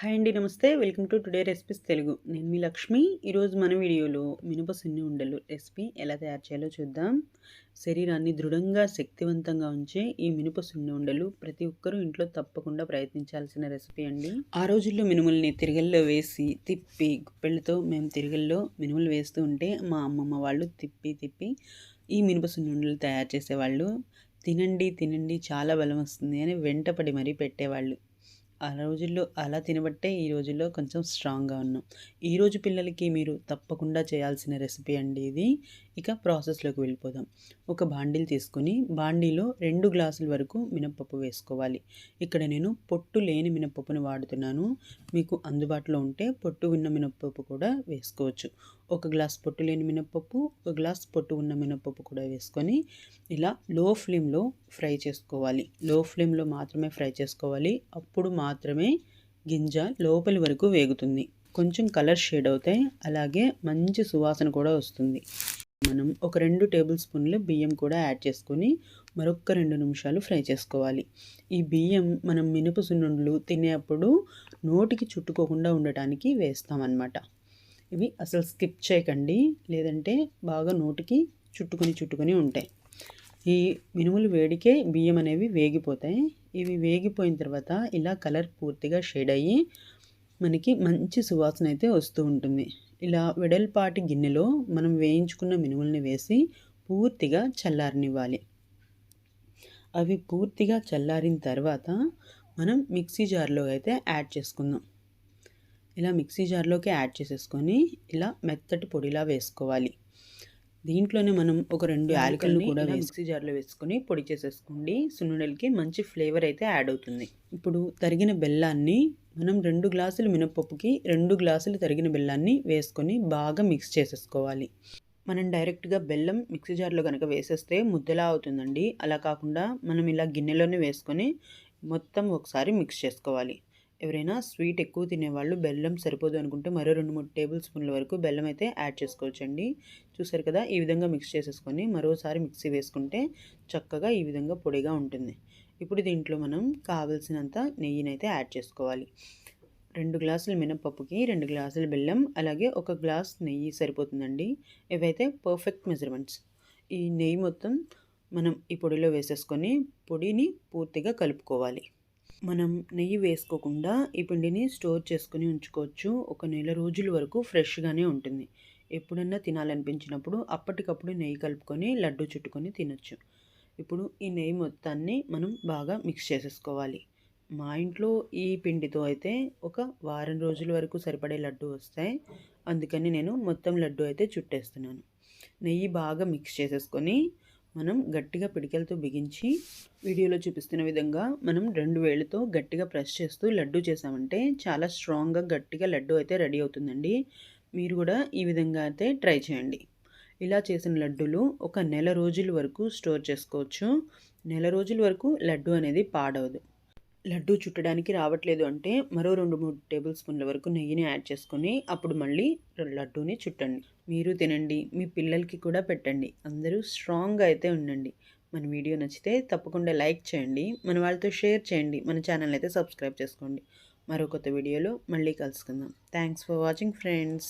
Hi అండి నమస్తే. Welcome to today recipes Telugu. నేను మీ లక్ష్మి. ఈరోజు మన వీడియోలో మినప సున్ని ఉండలు రెసిపీ ఎలా తయారు చేయాలో చూద్దాం. శరీరాన్ని దృఢంగా శక్తివంతంగా ఉంచే ఈ మినప సున్ని ఉండలు ప్రతి ఒక్కరూ ఇంట్లో తప్పకుండా ప్రయత్నించాల్సిన రెసిపీ అండి. ఆ రోజుల్లో మినుముల్ని తిరగల్లో వేసి తిప్పి గుప్పెళ్ళతో మేము తిరగల్లో మినుములు వేస్తూ ఉంటే మా అమ్మమ్మ వాళ్ళు తిప్పి తిప్పి ఈ మినప సున్ని ఉండలు తయారు చేసేవాళ్ళు. తినండి తినండి చాలా బలం వస్తుంది అని వెంటపడి మరీ పెట్టేవాళ్ళు. ఆ రోజుల్లో అలా తినబట్టే ఈ రోజుల్లో కొంచెం స్ట్రాంగ్గా ఉన్నాం. ఈరోజు పిల్లలకి మీరు తప్పకుండా చేయాల్సిన రెసిపీ అండి ఇది. ఇక ప్రాసెస్లోకి వెళ్ళిపోదాం. ఒక బాండీలు తీసుకొని బాండీలో రెండు గ్లాసుల వరకు మినప్పప్పు వేసుకోవాలి. ఇక్కడ నేను పొట్టు లేని మినప్పప్పును వాడుతున్నాను. మీకు అందుబాటులో ఉంటే పొట్టు ఉన్న మినప్పప్పు కూడా వేసుకోవచ్చు. ఒక గ్లాస్ పొట్టు లేని మినప్పప్పు ఒక గ్లాస్ పొట్టు ఉన్న మినప్పప్పు కూడా వేసుకొని ఇలా లో ఫ్లేమ్లో ఫ్రై చేసుకోవాలి. లో ఫ్లేమ్లో మాత్రమే ఫ్రై చేసుకోవాలి. అప్పుడు మా మాత్రమే గింజ లోపలి వరకు వేగుతుంది. కొంచెం కలర్ షేడ్ అవుతాయి అలాగే మంచి సువాసన కూడా వస్తుంది. మనం ఒక రెండు టేబుల్ స్పూన్లు బియ్యం కూడా యాడ్ చేసుకొని మరొక రెండు నిమిషాలు ఫ్రై చేసుకోవాలి. ఈ బియ్యం మనం మినప సున్నుండ్లు తినేప్పుడు నోటికి చుట్టుకోకుండా ఉండటానికి వేస్తామన్నమాట. ఇవి అసలు స్కిప్ చేయకండి. లేదంటే బాగా నోటికి చుట్టుకొని చుట్టుకొని ఉంటాయి. ఈ మినుములు వేడికే బియ్యం అనేవి వేగిపోతాయి. ఇవి వేగిపోయిన తర్వాత ఇలా కలర్ పూర్తిగా షేడ్ అయ్యి మనకి మంచి సువాసన అయితే వస్తూ ఉంటుంది. ఇలా వెడల్పాటి గిన్నెలో మనం వేయించుకున్న మినుముల్ని వేసి పూర్తిగా చల్లారనివ్వాలి. అవి పూర్తిగా చల్లారిన తర్వాత మనం మిక్సీ జార్లో అయితే యాడ్ చేసుకుందాం. ఇలా మిక్సీ జార్లోకి యాడ్ చేసేసుకొని ఇలా మెత్తటి పొడిలా వేసుకోవాలి. దీంట్లోనే మనం ఒక రెండు యాలకులను కూడా మిక్సీ జార్లో వేసుకొని పొడి చేసేసుకోండి. సున్నుండలకి మంచి ఫ్లేవర్ అయితే యాడ్ అవుతుంది. ఇప్పుడు తరిగిన బెల్లాన్ని మనం రెండు గ్లాసులు మినపప్పుకి రెండు గ్లాసులు తరిగిన బెల్లాన్ని వేసుకొని బాగా మిక్స్ చేసేసుకోవాలి. మనం డైరెక్ట్గా బెల్లం మిక్సీ జార్లో కనుక వేసేస్తే ముద్దలా అవుతుందండి. అలా కాకుండా మనం ఇలా గిన్నెలోనే వేసుకొని మొత్తం ఒకసారి మిక్స్ చేసుకోవాలి. ఎవరైనా స్వీట్ ఎక్కువ తినేవాళ్ళు బెల్లం సరిపోదు అనుకుంటే మరో రెండు మూడు టేబుల్ స్పూన్ల వరకు బెల్లం అయితే యాడ్ చేసుకోవచ్చండి. చూసారు కదా ఈ విధంగా మిక్స్ చేసేసుకొని మరోసారి మిక్సీ వేసుకుంటే చక్కగా ఈ విధంగా పొడిగా ఉంటుంది. ఇప్పుడు దీంట్లో మనం కావలసినంత నెయ్యినైతే యాడ్ చేసుకోవాలి. రెండు గ్లాసుల మినపప్పుకి రెండు గ్లాసుల బెల్లం అలాగే ఒక గ్లాస్ నెయ్యి సరిపోతుందండి. ఇవైతే పర్ఫెక్ట్ మెజర్మెంట్స్. ఈ నెయ్యి మొత్తం మనం ఈ పొడిలో వేసేసుకొని పొడిని పూర్తిగా కలుపుకోవాలి. మనం నెయ్యి వేసుకోకుండా ఈ పిండిని స్టోర్ చేసుకుని ఉంచుకోవచ్చు. ఒక నెల రోజుల వరకు ఫ్రెష్గానే ఉంటుంది. ఎప్పుడన్నా తినాలనిపించినప్పుడు అప్పటికప్పుడు నెయ్యి కలుపుకొని లడ్డు చుట్టుకొని తినొచ్చు. ఇప్పుడు ఈ నెయ్యి మొత్తాన్ని మనం బాగా మిక్స్ చేసేసుకోవాలి. మా ఇంట్లో ఈ పిండితో అయితే ఒక వారం రోజుల వరకు సరిపడే లడ్డు వస్తాయి. అందుకని నేను మొత్తం లడ్డు అయితే చుట్టేస్తున్నాను. నెయ్యి బాగా మిక్స్ చేసేసుకొని మనం గట్టిగా పిడికెలతో బిగించి వీడియోలో చూపిస్తున్న విధంగా మనం రెండు వేళ్ళతో గట్టిగా ప్రెస్ చేస్తూ లడ్డు చేసామంటే చాలా స్ట్రాంగ్గా గట్టిగా లడ్డు అయితే రెడీ అవుతుందండి. మీరు కూడా ఈ విధంగా అయితే ట్రై చేయండి. ఇలా చేసిన లడ్డూలు ఒక నెల రోజుల వరకు స్టోర్ చేసుకోవచ్చు. నెల రోజుల వరకు లడ్డు అనేది పాడవదు. లడ్డు చుట్టడానికి రావట్లేదు అంటే మరో రెండు మూడు టేబుల్ స్పూన్ల వరకు నెయ్యిని యాడ్ చేసుకొని అప్పుడు మళ్ళీ లడ్డూని చుట్టండి. మీరు తినండి మీ పిల్లలకి కూడా పెట్టండి. అందరూ స్ట్రాంగ్గా అయితే ఉండండి. మన వీడియో నచ్చితే తప్పకుండా లైక్ చేయండి. మన వాళ్ళతో షేర్ చేయండి. మన ఛానల్ అయితే సబ్స్క్రైబ్ చేసుకోండి. మరో కొత్త వీడియోలో మళ్ళీ కలుసుకుందాం. Thanks for watching friends.